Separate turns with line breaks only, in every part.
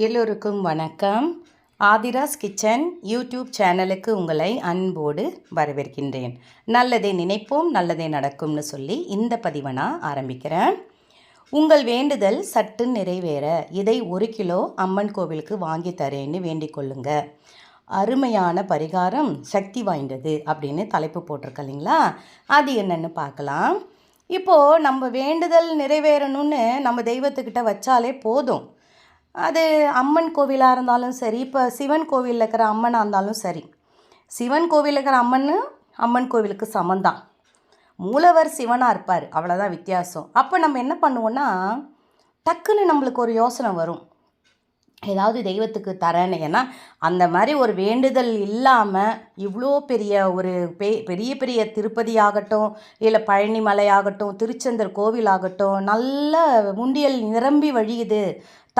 எல்லோருக்கும் வணக்கம். Aadhira's kitchen YouTube சேனலுக்கு உங்களை அன்போடு வரவேற்கின்றேன். நல்லதை நினைப்போம் நல்லதே நடக்கும்னு சொல்லி இந்த பதிவை நான் ஆரம்பிக்கிறேன். உங்கள் வேண்டுதல் சட்டு நிறைவேற இதை ஒரு கிலோ அம்மன் கோவிலுக்கு வாங்கி தரேன்னு வேண்டிக் கொள்ளுங்க. அருமையான பரிகாரம் சக்தி வாய்ந்தது அப்படின்னு தலைப்பு போட்டிருக்கலைங்களா அது என்னென்னு பார்க்கலாம். இப்போது நம்ம வேண்டுதல் நிறைவேறணும்னு நம்ம தெய்வத்துக்கிட்ட வச்சாலே போதும். அது அம்மன் கோவிலாக இருந்தாலும் சரி இப்போ சிவன் கோவிலில் இருக்கிற அம்மனாக இருந்தாலும் சரி. சிவன் கோவிலில் இருக்கிற அம்மன் அம்மன் கோவிலுக்கு சமந்தான் மூலவர் சிவனாக இருப்பார் அவ்வளோதான் வித்தியாசம். அப்போ நம்ம என்ன பண்ணுவோன்னா டக்குன்னு நம்மளுக்கு ஒரு யோசனை வரும். ஏதாவது தெய்வத்துக்கு தரேன்னு. ஏன்னா அந்த மாதிரி ஒரு வேண்டுதல் இல்லாமல் இவ்வளோ பெரிய ஒரு பெ பெரிய பெரிய திருப்பதி ஆகட்டும் இல்லை பழனிமலையாகட்டும் ஆகட்டும் திருச்செந்தூர் கோவில் ஆகட்டும் நல்ல முண்டியல் நிரம்பி வழியுது.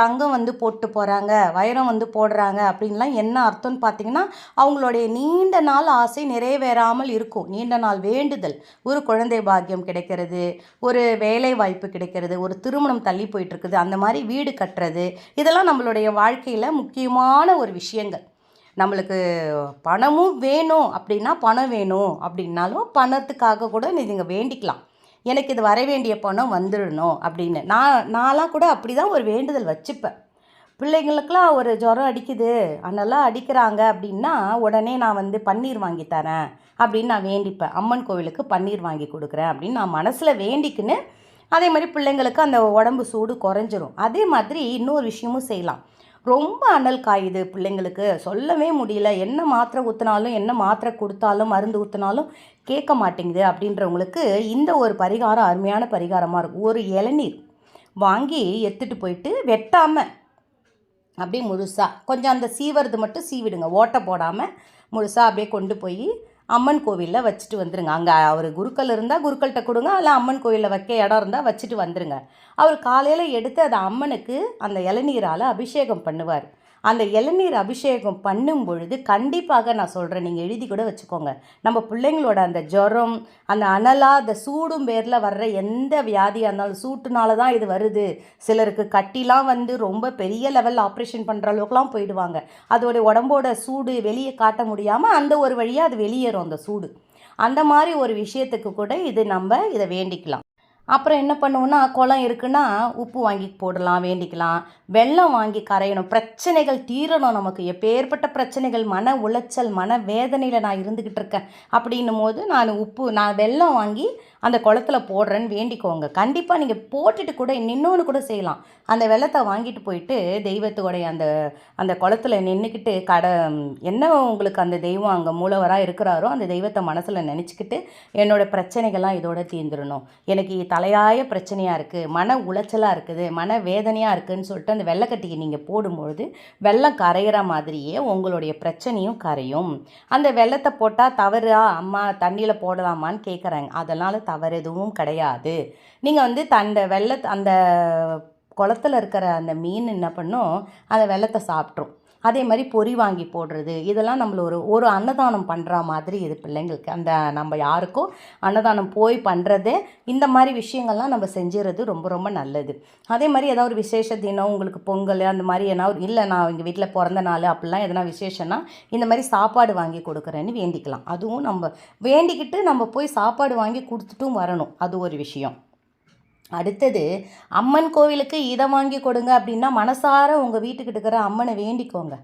தங்கம் வந்து போட்டு போகிறாங்க வைரம் வந்து போடுறாங்க அப்படின்லாம் என்ன அர்த்தம்னு பார்த்தீங்கன்னா அவங்களுடைய நீண்ட நாள் ஆசை நிறைவேறாமல் இருக்கும். நீண்ட நாள் வேண்டுதல். ஒரு குழந்தை பாக்கியம் கிடைக்கிறது ஒரு வேலை வாய்ப்பு கிடைக்கிறது ஒரு திருமணம் தள்ளி போயிட்டுருக்குது அந்த மாதிரி வீடு கட்டுறது இதெல்லாம் நம்மளுடைய வாழ்க்கையில் முக்கியமான ஒரு விஷயங்கள். நம்மளுக்கு பணமும் வேணும் அப்படின்னா பணம் வேணும் அப்படின்னாலும் பணத்துக்காக கூட நீங்கள் வேண்டிக்கலாம். எனக்கு இது வர வேண்டிய பணம் வந்துடணும் அப்படின்னு. நான் நான்லாம் கூட அப்படி தான் ஒரு வேண்டுதல் வச்சுப்பேன். பிள்ளைங்களுக்கெல்லாம் ஒரு ஜுரம் அடிக்குது. அதெல்லாம் அடிக்கிறாங்க அப்படின்னா உடனே நான் வந்து பன்னீர் வாங்கி தரேன் அப்படின்னு நான் வேண்டிப்பேன். அம்மன் கோவிலுக்கு பன்னீர் வாங்கி கொடுக்குறேன் அப்படின்னு நான் மனசில் வேண்டிக்கின்னு அதே மாதிரி பிள்ளைங்களுக்கு அந்த உடம்பு சூடு குறைஞ்சிரும். அதே மாதிரி இன்னொரு விஷயமும் செய்யலாம். ரொம்ப அனல் காயுது பிள்ளைங்களுக்கு. சொல்லவே முடியல. என்ன மாத்திரை ஊற்றினாலும் என்ன மாத்திரை கொடுத்தாலும் மருந்து ஊற்றினாலும் கேட்க மாட்டேங்குது அப்படின்றவங்களுக்கு இந்த ஒரு பரிகாரம் அருமையான பரிகாரமாக இருக்கும். ஒரு இளநீர் வாங்கி எடுத்துகிட்டு போயிட்டு வெட்டாமல் அப்படியே முழுசாக கொஞ்சம் அந்த சீவறது மட்டும் சீவிடுங்க. ஓட்டை போடாமல் முழுசாக அப்படியே கொண்டு போய் அம்மன் கோவிலில் வச்சுட்டு வந்துருங்க. அங்கே அவர் குருக்கள் இருந்தால் குருக்கள்கிட்ட கொடுங்க இல்லை அம்மன் கோவிலில் வைக்க இடம் இருந்தால் வச்சுட்டு வந்துருங்க. அவர் காலையில் எடுத்து அதை அம்மனுக்கு அந்த இளநீரால் அபிஷேகம் பண்ணுவார். அந்த இளநீர் அபிஷேகம் பண்ணும் பொழுது கண்டிப்பாக நான் சொல்கிறேன் நீங்கள் எழுதி கூட வச்சுக்கோங்க. நம்ம பிள்ளைங்களோட அந்த ஜுரம் அந்த அனலாக அந்த சூடும் பேரில் வர்ற எந்த வியாதியாக இருந்தாலும் சூட்டுனால தான் இது வருது. சிலருக்கு கட்டிலாம் வந்து ரொம்ப பெரிய லெவலில் ஆப்ரேஷன் பண்ணுற அளவுக்குலாம் போயிடுவாங்க. அதோடைய உடம்போட சூடு வெளியே காட்ட முடியாமல் அந்த ஒரு வழியாக அது வெளியேறும் அந்த சூடு. அந்த மாதிரி ஒரு விஷயத்துக்கு கூட இது நம்ம இதை வேண்டிக்கலாம். அப்புறம் என்ன பண்ணுவோன்னா குளம் இருக்குன்னா உப்பு வாங்கி போடலாம் வேண்டிக்கலாம். வெள்ளம் வாங்கி கரையணும். பிரச்சனைகள் தீரணும் நமக்கு. எப்பேற்பட்ட பிரச்சனைகள் மன உளைச்சல் மன வேதனையில் நான் இருந்துக்கிட்டு இருக்கேன் அப்படின்னும் போது நான் உப்பு நான் வெள்ளம் வாங்கி அந்த குளத்துல போடுறேன்னு வேண்டிக்கோங்க. கண்டிப்பாக நீங்கள் போட்டுட்டு கூட நின்னோன்னு கூட செய்யலாம். அந்த வெள்ளத்தை வாங்கிட்டு போயிட்டு தெய்வத்தோடைய அந்த அந்த குளத்துல நின்றுக்கிட்டு கடை என்ன உங்களுக்கு அந்த தெய்வம் அங்கே மூலவராக இருக்கிறாரோ அந்த தெய்வத்தை மனசில் நினச்சிக்கிட்டு என்னோடய பிரச்சனைகள்லாம் இதோட தீர்ந்துடணும் எனக்கு தலையாய பிரச்சனையாக இருக்குது மன உளைச்சலாக இருக்குது மன வேதனையாக இருக்குதுன்னு சொல்லிட்டு அந்த வெள்ளைக்கட்டிக்கு நீங்கள் போடும்பொழுது வெள்ளம் கரையிற மாதிரியே உங்களுடைய பிரச்சனையும் கரையும். அந்த வெள்ளத்தை போட்டால் தவறா அம்மா தண்ணியில் போடலாமான்னு கேட்குறாங்க அதனால் தவறு எதுவும் கிடையாது. நீங்கள் வந்து தண்ட வெள்ள அந்த குளத்துல இருக்கிற அந்த மீன் என்ன பண்ணும்? அந்த வெள்ளத்தை சாப்பிட்ரும். அதே மாதிரி பொறி வாங்கி போடுறது இதெல்லாம் நம்மள ஒரு ஒரு அன்னதானம் பண்ணுற மாதிரி இது பிள்ளைங்களுக்கு. அந்த நம்ம யாருக்கும் அன்னதானம் போய் பண்ணுறது இந்த மாதிரி விஷயங்கள்லாம் நம்ம செஞ்சுறது ரொம்ப ரொம்ப நல்லது. அதே மாதிரி ஏதாவது ஒரு விசேஷ தினம் உங்களுக்கு பொங்கல் அந்த மாதிரி ஏதாவது இல்லை நான் எங்கள் வீட்டில் பிறந்த நாள் அப்படிலாம் எதனா விசேஷம்னா இந்த மாதிரி சாப்பாடு வாங்கி கொடுக்குறேன்னு வேண்டிக்கலாம். அதுவும் நம்ம வேண்டிக்கிட்டு நம்ம போய் சாப்பாடு வாங்கி கொடுத்துட்டும் வரணும். அது ஒரு விஷயம். அடுத்தது அம்மன் கோவிலுக்கு இதை வாங்கி கொடுங்க அப்படின்னா மனசார உங்கள் வீட்டுக்கிட்ட இருக்கிற அம்மனை வேண்டிக்கோங்க.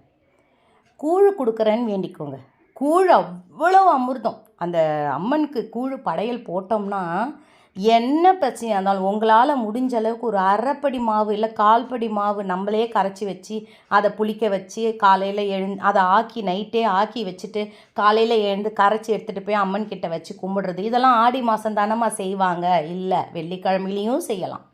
கூழ் கொடுக்குறேன்னு வேண்டிக்கோங்க. கூழ் அவ்வளோ அமிர்தம். அந்த அம்மனுக்கு கூழ் படையல் போட்டோம்னா என்ன பிரச்சனையாக இருந்தாலும் உங்களால் முடிஞ்ச அளவுக்கு ஒரு அரைப்படி மாவு இல்லை கால்படி மாவு நம்மளே கரைச்சி வச்சு அதை புளிக்க வச்சு காலையில் எழுந் அதை ஆக்கி நைட்டே ஆக்கி வச்சுட்டு காலையில் எழுந்து கரைச்சி எடுத்துகிட்டு போய் அம்மன் கிட்ட வச்சு கும்பிடுறது. இதெல்லாம் ஆடி மாதம் தானம்மா செய்வாங்க. இல்லை வெள்ளிக்கிழமையிலையும் செய்யலாம்.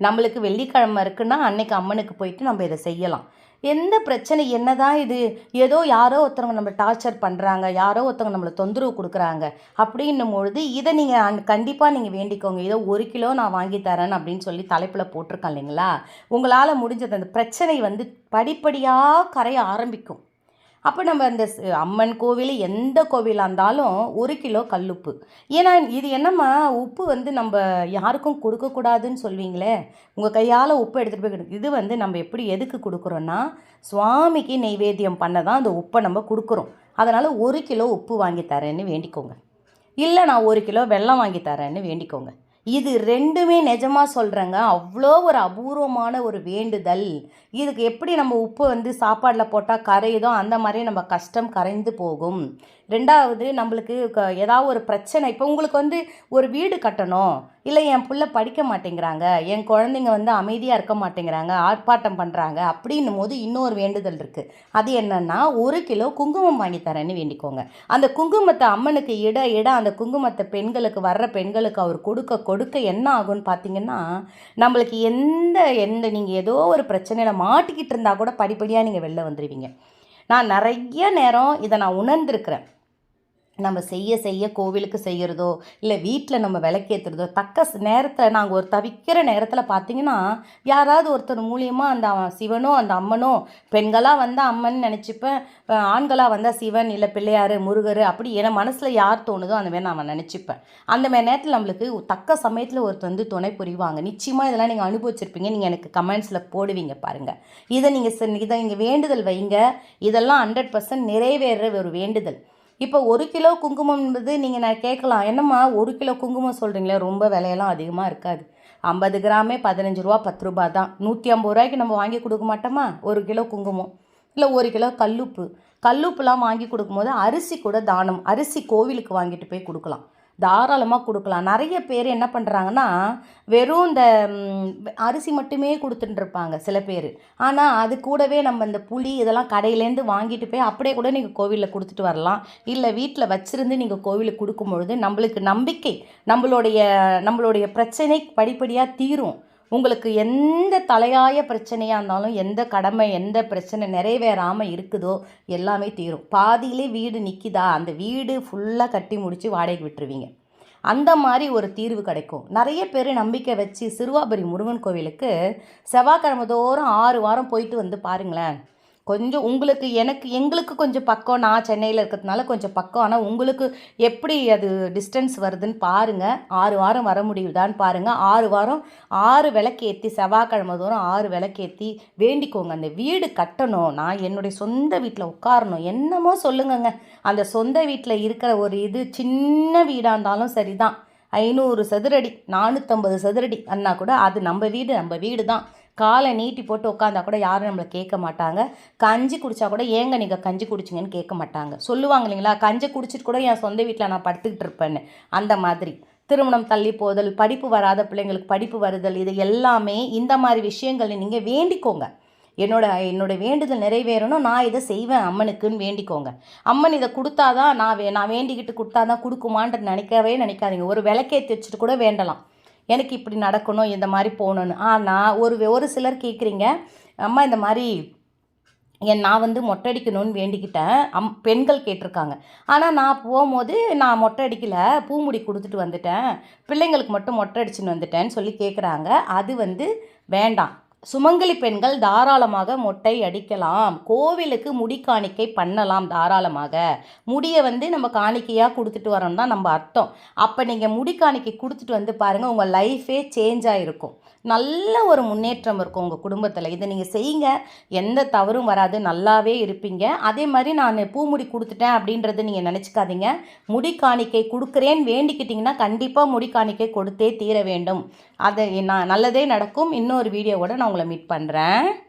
நம்மளுக்கு வெள்ளிக்கிழமை இருக்குன்னா அன்னைக்கு அம்மனுக்கு போயிட்டு நம்ம இதை செய்யலாம். எந்த பிரச்சனை? என்னதான் இது? ஏதோ யாரோ ஒருத்தவங்க நம்மளை டார்ச்சர் பண்ணுறாங்க யாரோ ஒருத்தவங்க நம்மளை தொந்தரவு கொடுக்குறாங்க. அப்படின்னும் பொழுது இதை நீங்கள் கண்டிப்பாக நீங்கள் வேண்டிக்கோங்க. ஏதோ ஒரு கிலோ நான் வாங்கி தரேன் அப்படின்னு சொல்லி தலைப்பில் போட்டிருக்கேன் இல்லைங்களா? உங்களால் முடிஞ்சது அந்த பிரச்சனை வந்து படிப்படியாக கரைய ஆரம்பிக்கும். அப்போ நம்ம இந்த அம்மன் கோவில் எந்த கோவிலாக இருந்தாலும் ஒரு கிலோ கல்லுப்பு. ஏன்னா இது என்னம்மா உப்பு வந்து நம்ம யாருக்கும் கொடுக்கக்கூடாதுன்னு சொல்வீங்களே? உங்கள் கையால் உப்பு எடுத்துகிட்டு போய் இது வந்து நம்ம எப்படி எதுக்கு கொடுக்குறோன்னா சுவாமிக்கு நெய்வேத்தியம் பண்ண தான் அந்த உப்பை நம்ம கொடுக்குறோம். அதனால் ஒரு கிலோ உப்பு வாங்கி தரேன்னு வேண்டிக்கோங்க. இல்லை நான் ஒரு கிலோ வெல்லம் வாங்கி தரேன்னு வேண்டிக்கோங்க. இது ரெண்டுமே நிஜமாக சொல்கிறேங்க அவ்வளோ ஒரு அபூர்வமான ஒரு வேண்டுதல். இதுக்கு எப்படி நம்ம உப்பு வந்து சாப்பாடில் போட்டால் கரையுதோ அந்த மாதிரி நம்ம கஷ்டம் கரைந்து போகும். ரெண்டாவது நம்மளுக்கு ஏதாவது ஒரு பிரச்சனை. இப்போ உங்களுக்கு வந்து ஒரு வீடு கட்டணும். இல்லை என் பிள்ளை படிக்க மாட்டேங்கிறாங்க. என் குழந்தைங்க வந்து அமைதியாக இருக்க மாட்டேங்கிறாங்க. ஆர்ப்பாட்டம் பண்ணுறாங்க அப்படின்னும் போது இன்னொரு வேண்டுதல் இருக்குது அது என்னென்னா ஒரு கிலோ குங்குமம் வாங்கி தரேன்னு வேண்டிக்கோங்க. அந்த குங்குமத்தை அம்மனுக்கு இட இட அந்த குங்குமத்தை பெண்களுக்கு வர்ற பெண்களுக்கு அவர் கொடுக்க கொடுக்க என்ன ஆகும்னு பார்த்தீங்கன்னா நம்மளுக்கு எந்த எந்த நீங்கள் ஏதோ ஒரு பிரச்சனையில் மாட்டிக்கிட்டு இருந்தால் கூட படிப்படியாக நீங்கள் வெளில வந்துடுவீங்க நான் நிறைய நேரம் இதை நான் உணர்ந்திருக்கிறேன். நம்ம செய்ய செய்ய கோவிலுக்கு செய்கிறதோ இல்லை வீட்டில் நம்ம விளக்கேற்றுறதோ தக்க நேரத்தில் நேரத்தை நாங்கள் ஒரு தவிக்கிற நேரத்தில் பார்த்தீங்கன்னா யாராவது ஒருத்தர் மூலியமாக அந்த சிவனோ அந்த அம்மனோ பெண்களாக வந்தால் அம்மன் நினச்சிப்பேன் ஆண்களாக வந்தால் சிவன் இல்லை பிள்ளையார் முருகர் அப்படி என் மனசில் யார் தோணுதோ அந்த மாதிரி நான் நினச்சிப்பேன். அந்த மாதிரி நேரத்தில் நம்மளுக்கு தக்க சமயத்தில் ஒருத்தர் வந்து துணை புரிவாங்க. நிச்சயமாக இதெல்லாம் நீங்கள் அனுபவிச்சிருப்பீங்க. நீங்கள் எனக்கு கமெண்ட்ஸில் போடுவீங்க பாருங்கள் இதை நீங்கள் இதை நீங்கள் வேண்டுதல் வைங்க. இதெல்லாம் ஹண்ட்ரட் பர்சன்ட் நிறைவேற ஒரு வேண்டுதல். இப்போ ஒரு கிலோ குங்குமம் என்பது நீங்கள் நான் கேட்கலாம். என்னம்மா ஒரு கிலோ குங்குமம் சொல்கிறீங்களே ரொம்ப விலையெல்லாம் அதிகமாக இருக்காது. ஐம்பது கிராமே பதினஞ்சு ரூபா பத்து ரூபா தான். நூற்றி ஐம்பது ரூபாய்க்கு நம்ம வாங்கி கொடுக்க மாட்டோமா? ஒரு கிலோ குங்குமம். இல்லை ஒரு கிலோ கல்லுப்பு. கல்லுப்புலாம் வாங்கி கொடுக்கும்போது அரிசி கூட தானம் அரிசி கோவிலுக்கு வாங்கிட்டு போய் கொடுக்கலாம். தாராளமாக கொடுக்கலாம். நிறைய பேர் என்ன பண்ணுறாங்கன்னா வெறும் இந்த அரிசி மட்டுமே கொடுத்துட்டுருப்பாங்க சில பேர். ஆனால் அது கூடவே நம்ம இந்த புளி இதெல்லாம் கடையிலேருந்து வாங்கிட்டு போய் அப்படியே கூட நீங்கள் கோவிலில் கொடுத்துட்டு வரலாம். இல்லை வீட்டில் வச்சுருந்து நீங்கள் கோவிலுக்கு கொடுக்கும் பொழுது நம்மளுக்கு நம்பிக்கை நம்மளுடைய நம்மளுடைய பிரச்சனை படிப்படியாக தீரும். உங்களுக்கு எந்த தலையாய பிரச்சனையாக இருந்தாலும் எந்த கடமை எந்த பிரச்சனை நிறைவேறாமல் இருக்குதோ எல்லாமே தீரும். பாதியிலே வீடு நிற்கிதா அந்த வீடு ஃபுல்லாக கட்டி முடித்து வாடகைக்கு விட்டுருவீங்க. அந்த மாதிரி ஒரு தீர்வு கிடைக்கும். நிறைய பேர் நம்பிக்கை வச்சு சிறுவாபுரி முருகன் கோவிலுக்கு செவ்வாய்க்கிழமை தோறும் ஆறு வாரம் போயிட்டு வந்து பாருங்களேன். கொஞ்சம் உங்களுக்கு எனக்கு எங்களுக்கு கொஞ்சம் பக்கம். நான் சென்னையில் இருக்கிறதுனால கொஞ்சம் பக்கம். ஆனால் உங்களுக்கு எப்படி அது டிஸ்டன்ஸ் வருதுன்னு பாருங்கள் ஆறு வாரம் வர முடியுதான்னு பாருங்கள் ஆறு வாரம் ஆறு விளக்கேற்றி செவ்வாய்க்கிழமை தோறும் ஆறு விளக்கேற்றி வேண்டிக்கோங்க. அந்த வீடு கட்டணும். நான் என்னுடைய சொந்த வீட்டில் உட்காரணும். என்னமோ சொல்லுங்கங்க. அந்த சொந்த வீட்டில் இருக்கிற ஒரு இது சின்ன வீடாக இருந்தாலும் சரிதான். ஐநூறு சதுரடி நானூற்றம்பது சதுரடி அண்ணா கூட அது நம்ம வீடு நம்ம வீடு தான் காலை நீட்டி போட்டு உட்காந்தா கூட யாரும் நம்மளை கேட்க மாட்டாங்க. கஞ்சி குடித்தா கூட ஏங்க நீங்கள் கஞ்சி குடிச்சிங்கன்னு கேட்க மாட்டாங்க. சொல்லுவாங்க இல்லைங்களா? கஞ்சி குடிச்சிட்டு கூட என் சொந்த வீட்டில் நான் படுத்துக்கிட்டு இருப்பேன்னு. அந்த மாதிரி. திருமணம் தள்ளி போதல் படிப்பு வராத பிள்ளைங்களுக்கு படிப்பு வருதல் இது எல்லாமே இந்த மாதிரி விஷயங்களை நீங்கள் வேண்டிக்கோங்க. என்னோட என்னோட வேண்டுதல் நிறைவேறணும். நான் இதை செய்வேன் அம்மனுக்குன்னு வேண்டிக்கோங்க. அம்மன் இதை கொடுத்தாதான் நான் வே நான் வேண்டிக்கிட்டு கொடுத்தாதான் கொடுக்குமான்ற நினைக்கவே நினைக்காதீங்க. ஒரு விளக்கேற்றி வச்சுட்டு கூட வேண்டலாம். எனக்கு இப்படி நடக்கணும் இந்த மாதிரி போகணுன்னு ஆனால் ஒரு ஒரு சிலர் கேட்குறீங்க அம்மா இந்த மாதிரி என் நான் வந்து மொட்டை அடிக்கணும்னு வேண்டிக்கிட்டேன். அம் பெண்கள் கேட்டிருக்காங்க. ஆனால் நான் போகும்போது நான் மொட்டை அடிக்கலை பூமுடி கொடுத்துட்டு வந்துட்டேன். பிள்ளைங்களுக்கு மட்டும் மொட்டை அடிச்சுன்னு வந்துட்டேன்னு சொல்லி கேட்குறாங்க அது வந்து வேண்டாம். சுமங்கலி பெண்கள் தாராளமாக மொட்டை அடிக்கலாம். கோவிலுக்கு முடி காணிக்கை பண்ணலாம் தாராளமாக. முடியை வந்து நம்ம காணிக்கையாக கொடுத்துட்டு வரோம் தான் நம்ம அர்த்தம். அப்போ நீங்கள் முடி காணிக்கை கொடுத்துட்டு வந்து பாருங்கள் உங்கள் லைஃபே சேஞ்ச் ஆகிருக்கும் நல்ல ஒரு முன்னேற்றம் இருக்கும் உங்கள் குடும்பத்தில். இதை நீங்கள் செய்யுங்க. எந்த தவறும் வராது. நல்லாவே இருப்பீங்க. அதே மாதிரி நான் பூமுடி கொடுத்துட்டேன் அப்படின்றத நீங்கள் நினச்சிக்காதீங்க. முடி காணிக்கை கொடுக்குறேன்னு வேண்டிக்கிட்டிங்கன்னா கண்டிப்பாக முடி காணிக்கை கொடுத்தே தீர வேண்டும். அதை நான் நல்லதே நடக்கும். இன்னொரு வீடியோவோட நான் உங்களை மீட் பண்ணுறேன்